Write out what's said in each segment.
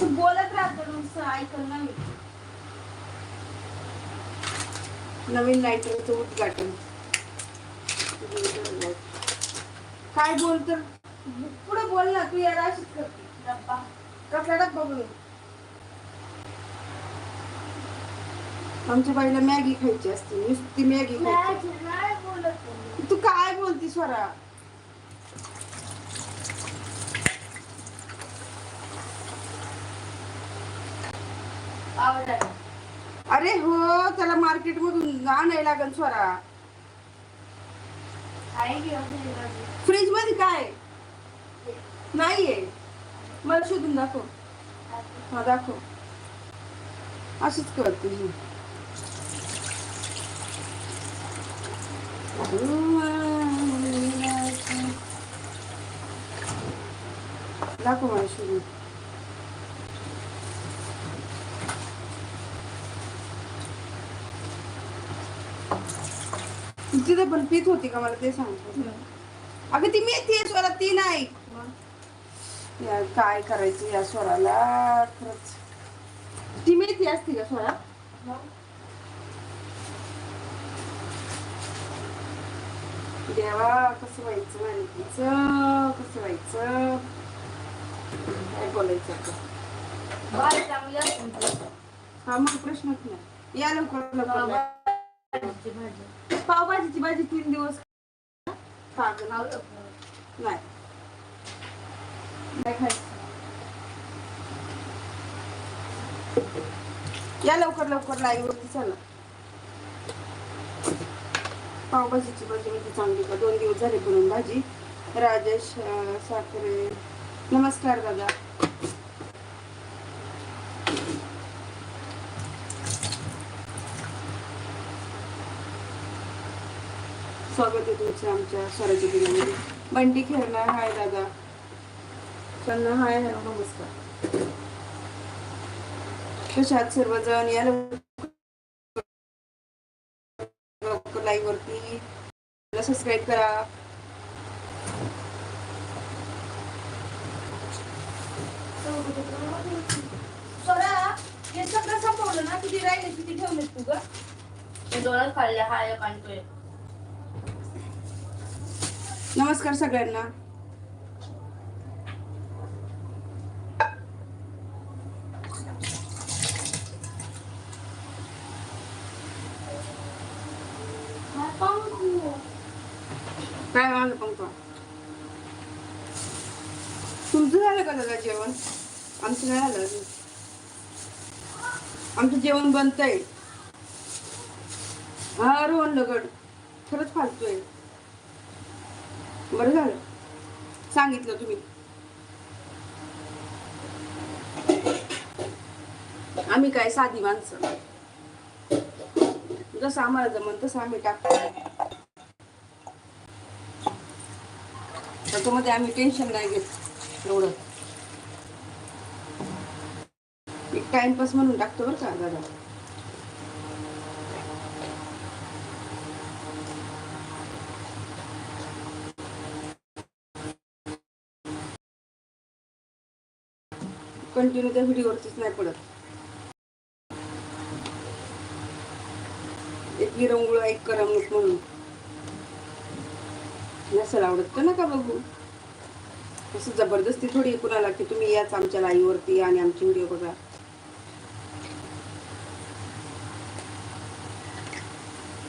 तू बोलत राहतो नुसतं ऐकल ना मी नवीन लायटरचं उद्घाटन. काय बोलत पुढे बोल ना तू याला अशीच करते डब्बा. कसला डब्बा बोल? आमच्या बाईला मॅगी खायची असते नुसती मॅगी खायची. तू काय बोलती स्वरा? अरे हो त्याला मार्केट मधून आणायला लागल स्वरा फ्रीजमध्ये काय? आहे? नाहीये. मला शोधून दाखव. हा दाखव. असच करते दाखव मला शोधून. तिथं पण पीत होती का मला ते सांग. अगं ती मेथी आहे स्वरा ती नाही. यार काय करायचं या स्वराला? खरंच. ती मेथी असते का स्वरा देवा कसं व्हायचं माहितीचं कसं व्हायचं? काय बोलायचं आता. हा मग प्रश्नच नाही या लवकर लवकर. भाजी. पावभाजीची भाजी तीन दिवस नाही. या लवकर लवकर लाईव्ह वरती चला. पावभाजीची भाजी म्हणजे चांगली का? दोन दिवस झाले बनवून भाजी. राजेश साखरे. नमस्कार दादा. स्वागत आहे तुमचं आमच्या स्वराज्य दिनामध्ये. बंटी खेळणार हाय दादा. त्यांना हाय हॅलो नमस्कार. कशात सर्वजण? या लाईव्ह वरती. सबस्क्राईब करा. हे सगळं संपवलं ना? तुझी राहिली किती ठेवलीस तू ग? दोनच खाल्ले हा तो एक. नमस्कार सगळ्यांना. काय माझं पंख तुमचं झालं का दादा जेवण? आमचं नाही झालं आमचं जेवण बनतंय. हा रोहन लगड. खरंच फालतोय. बरं झालं. सांगितलं तुम्ही. आम्ही काय साधी माणसं. जसं आम्हाला जमन तसं आम्ही टाकतो. त्याच्यामध्ये आम्ही टेन्शन नाही घेत एवढं. एक टाइमपास म्हणून टाकतो बरं का दादा? कंटिन्यू त्या व्हिडिओवरतीच नाही पडत. एक विरंगुळ एक करमणूक म्हणून. नसेल आवडत तर नका बघू. असं जबरदस्ती थोडी कुणाला की तुम्ही याच आमच्या लाईव्हवरती या आणि आमची व्हिडिओ बघा.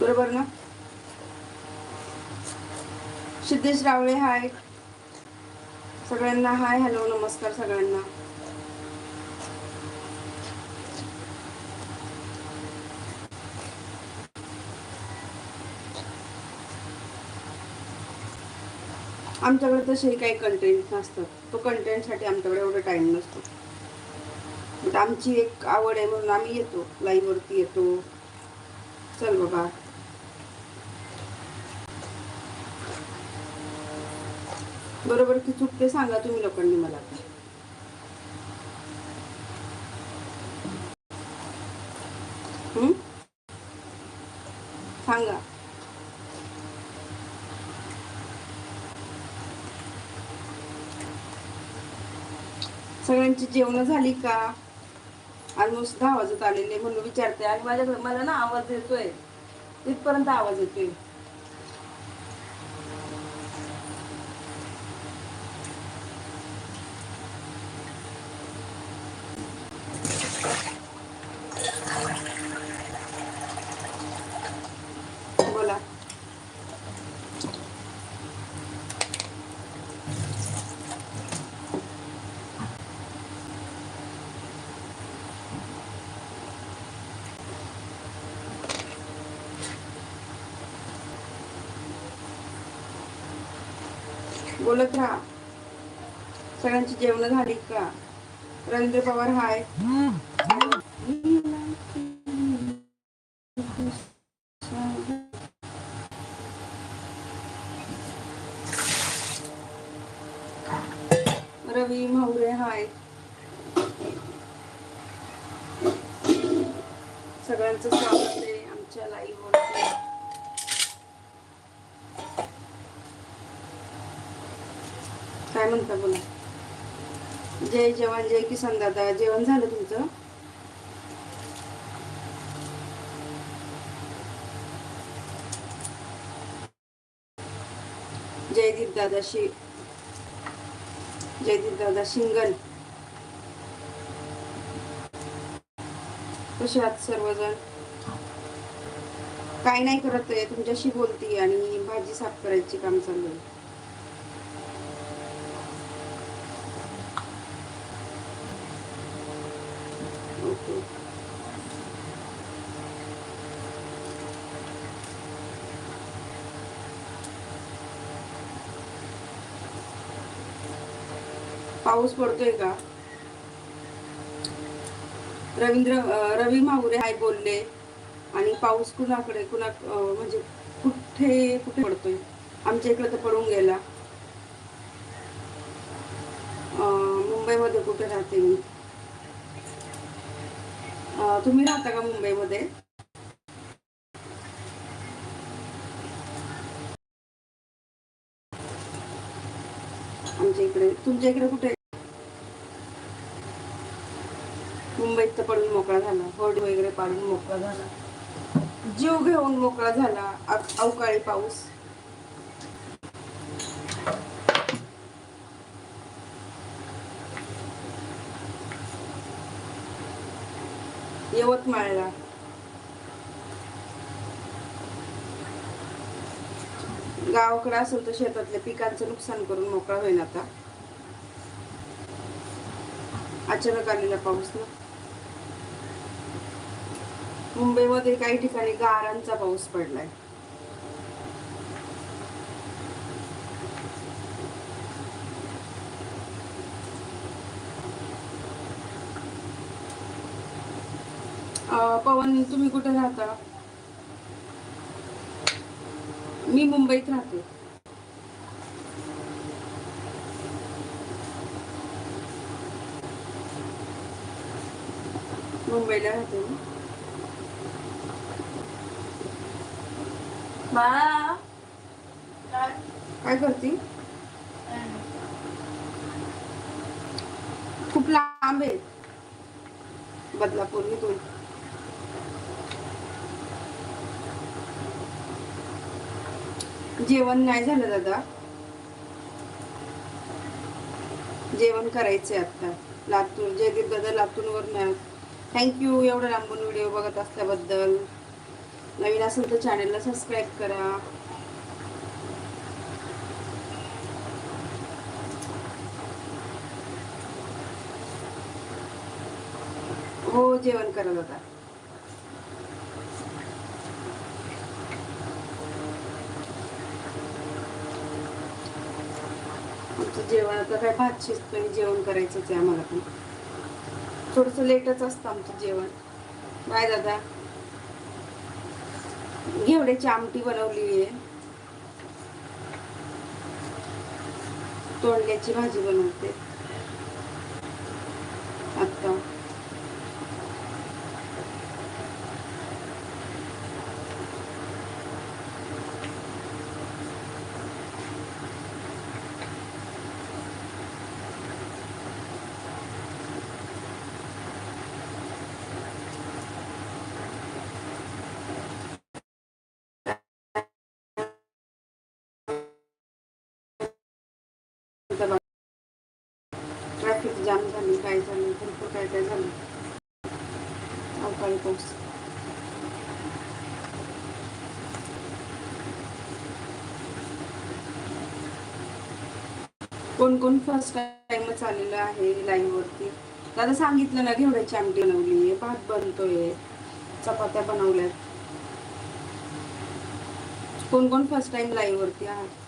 बरोबर ना? सिद्धेश रावळे हाय सगळ्यांना हाय हॅलो नमस्कार सगळ्यांना. आमच्याकडे तसेही काही कंटेंट नसतात. तो कंटेंटसाठी आमच्याकडे एवढा टाइम नसतो. बट आमची एक आवड आहे म्हणून आम्ही येतो. लाईव्हवरती येतो. चल बाबा. बरोबर की चूक ते सांगा तुम्ही लोकांनी मला सांगा. सगळ्यांची जेवणं झाली का? ऑलमोस्ट दहा वाजत आलेले म्हणून विचारते आणि माझ्याकडे मला ना आवाज येतोय. तिथपर्यंत आवाज येतोय बोला बोलत राहा. सगळ्यांची जेवण झाली का? रवींद्र पवार हाय. किसान दादा जेवण झालं तुमचं? जयदीप दादा शि जयदीप दादा शिंगल. कसे आहात सर्वजण? काय नाही करत आहे तुमच्याशी बोलती आणि भाजी साफ करायची काम चालू आहे ओके पाऊस पडतोय का? रवींद्र रवी माहुरे हाय बोलले आणि पाऊस कुणाकडे कुणा म्हणजे कुठे कुठे पडतोय? आमच्या इकडे तर पडून गेला. मुंबईमध्ये कुठे राहते मी? तुम्ही राहता का मुंबईमध्ये? आमच्या इकडे तुमच्या इकडे कुठे? मुंबईत तर पडून मोकळा झाला. होडी वगैरे पाडून मोकळा झाला. जीव घेऊन मोकळा झाला. अवकाळी पाऊस. यवतमाळला गावाकडे असेल तर शेतातल्या पिकांचं नुकसान करून मोकळा होईल आता. अचानक आलेला पाऊस ना. मुंबईमध्ये काही ठिकाणी गारांचा पाऊस पडलाय. पवन तुम्ही कुठे राहता? मी मुंबईत राहते. मुंबईला राहते बाळा. काय करते? खूप लांब आहे. बदलापूर इथून जेवण नाही झालं दादा. जेवण करायचंय आता. लातूर जयदीप दादा लातूरवरून. थँक्यू एवढं लांबून व्हिडिओ बघत असल्याबद्दल. नवीन असेल तर चॅनलला सबस्क्राईब करा. हो जेवण करा दादा आमचं जेवण आता काय भात शिजतोय जेवण करायचंच आहे आम्हाला पण. थोडस लेटच असतं आमचं जेवण. बाय दादा. घेवड्याची आमटी बनवली आहे. तोंडल्याची भाजी बनवते. आता जाम झाली काय झालं भरपूर काय काय झालं अवकाळी कोण कोण फर्स्ट टाइमच आलेलं आहे लाईनवरती वरती? दादा सांगितलं ना घेवड्याची आमटी बनवली भात बनतोय चपात्या बनवल्यात. कोण कोण फर्स्ट टाइम लाईव्ह वरती आहात?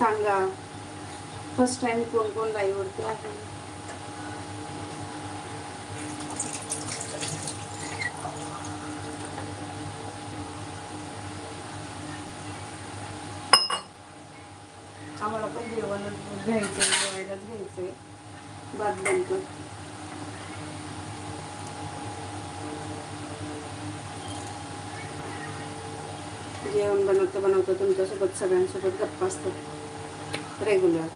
सांगा. फर्स्ट टाइम कोण कोण लाईव्ह वरती आहे? आम्हाला पण जेवण घ्यायचं जेवायलाच घ्यायचंय. भात बनतो. जेवण बनवता बनवता तुमच्यासोबत सगळ्यांसोबत गप्पा असतात. रेग्युलर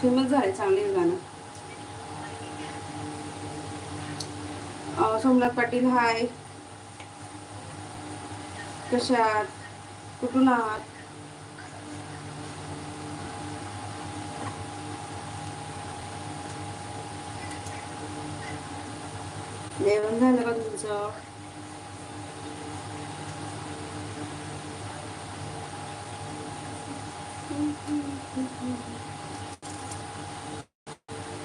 फेमस झाले चांगले गाणं सोमनाथ पाटील हाय कशात? कुठून आहात? जेवण झालं का तुमचं?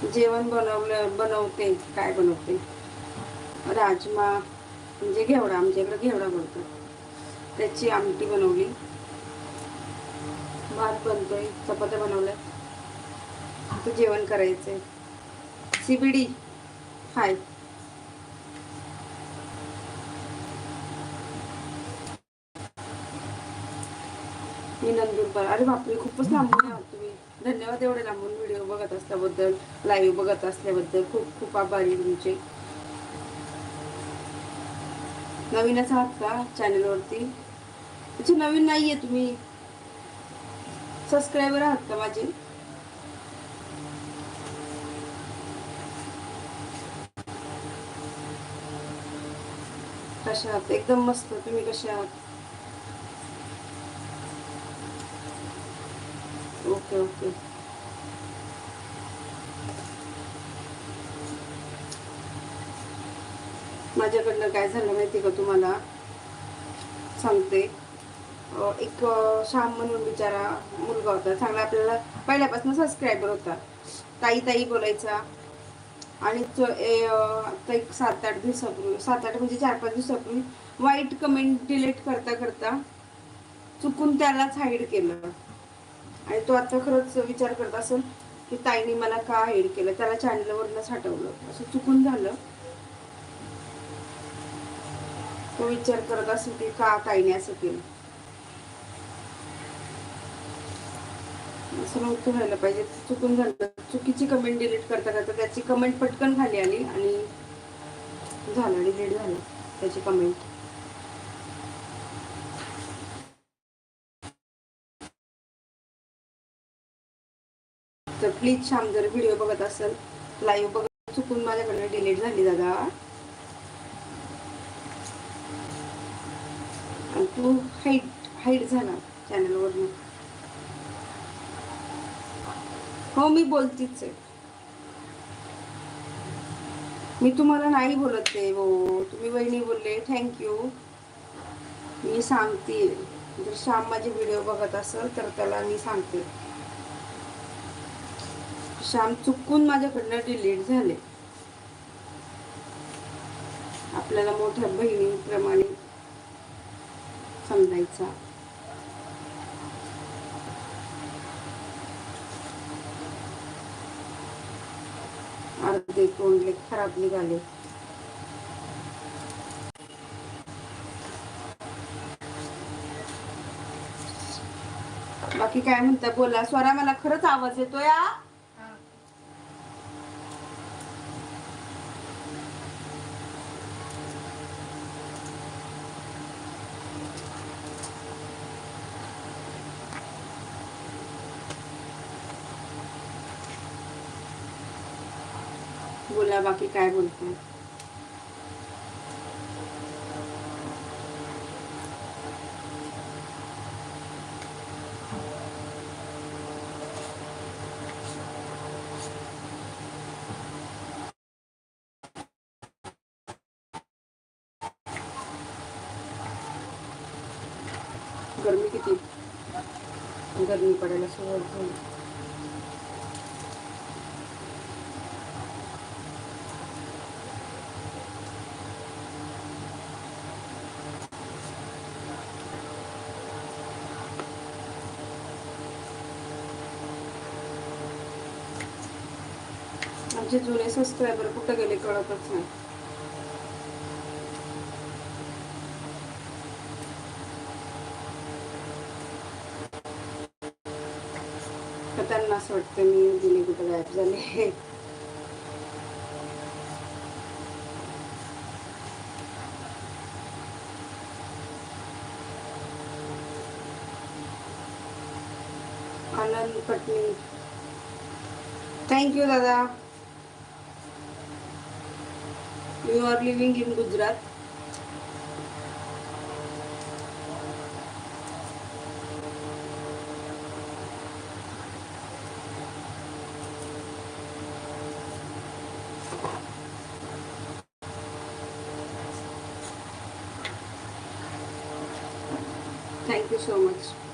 जेवण बनवलं बनवते. काय बनवते? राजमा. म्हणजे घेवडा. आमच्याकडे घेवडा बोलतो त्याची आमटी बनवली. भात बनतोय चपात्या बनवल्या. आता जेवण करायचंय. CBD hi. मी नंदुरबार. अरे बापरे खूपच लांबून आहात तुम्ही. धन्यवाद एवढे लांबून व्हिडिओ बघत असल्याबद्दल लाईव्ह बघत असल्याबद्दल. खूप खूप आभारी आहे तुमचे. नवीनच आहात का चॅनलवरती अच्छा नवीन नाहीये तुम्ही. सबस्क्रायबर आहात का माझे? कशा आहात? एकदम मस्त. तुम्ही कशा आहात? Okay okay. माझ्याकडनं काय झालं माहिती का तुम्हाला? सांगते. एक श्याम म्हणून बिचारा मुलगा होता. चांगला आपल्याला पहिल्यापासून सबस्क्रायबर होता. ताई ताई बोलायचा. आणि तो ए, आता एक सात आठ दिवसापूर्वी सात आठ म्हणजे चार पाच दिवसापूर्वी वाईट कमेंट डिलीट करता करता चुकून त्यालाच हाईड केलं. आणि तो आता खरंच विचार करत असेल की ताईने मला का हाईड केलं? त्याला चॅनलवरनंच हटवलं. असं चुकून झालं. तो विचार करत असेल की का ताईने असं केलं? असं व्हायला पाहिजे. चुकून झालं. चुकीची कमेंट डिलीट करता करता त्याची कमेंट पटकन खाली आली आणि झालं डिलीट झालं त्याची कमेंट तर प्लीज श्याम जर व्हिडिओ बघत असेल लाईव्ह बघत चुकून माझ्याकडे डिलीट झाली दादा. आणि तू हाईट हाईट झाला चॅनलवरनं हो मी बोलतीच आहे. मी तुम्हाला नाही बोलत आहे हो. तुम्ही वहिनी बोलले थँक्यू मी सांगते. जर श्याम माझे व्हिडिओ बघत असेल तर त्याला मी सांगते. श्याम चुकून माझ्याकडनं डिलीट झाले. आपल्याला मोठ्या बहिणीप्रमाणे समजायचा. अर्धे तोंडले खराब निघाले. बाकी काय म्हणता? बोला. स्वरा मला खरंच आवाज येतोय हा? बोला बाकी काय बोलते? गर्मी किती? गर्मी पडायला सुरुवात झाली. आमचे जुने सबस्क्रायबर कुठे गेले कळतच नाही. तर त्यांना असं वाटतं मी दिली कुठे गायब झाले. आनंद पटनी. थँक्यू दादा. You are living in Gujarat Thank you so much.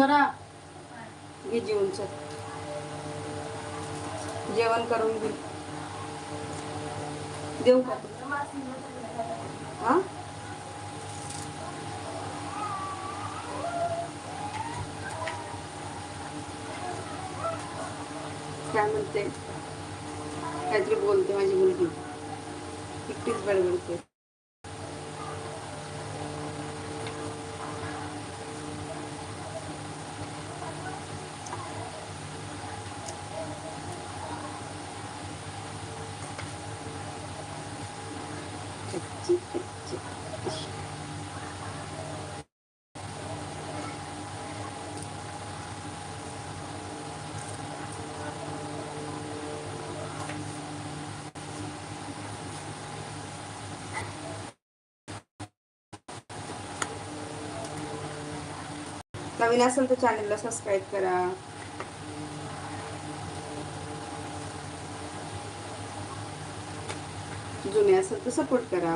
सरा घे जेवण जेवण करून घे। देऊ का? हा? काय म्हणते? काहीतरी बोलते माझी मुलगी. एकटीच बडबडते. नवीन असेल तर चॅनलला सबस्क्राईब करा. जुने असेल तर सपोर्ट करा.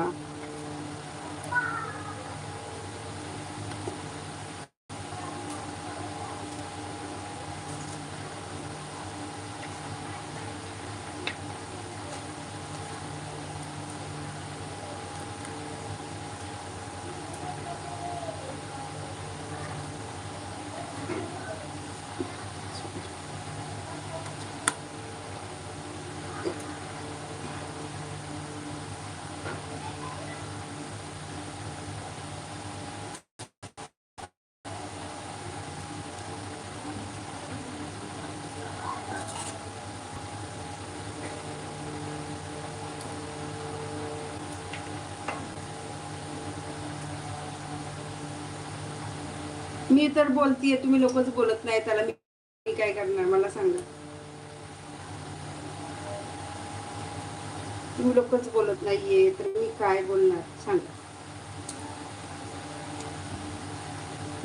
मी तर बोलतीये तुम्ही लोकच बोलत नाही त्याला मी काय करणार मला सांगा. तुम्ही लोकच बोलत नाहीये तर मी काय बोलणार सांगा.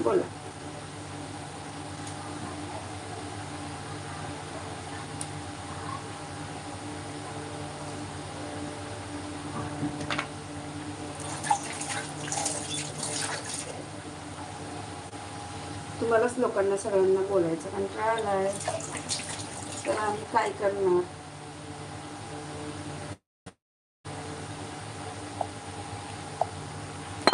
बोला. लोकांना सगळ्यांना बोलायचं. कंटाळा आहे तर आम्ही काय करणार?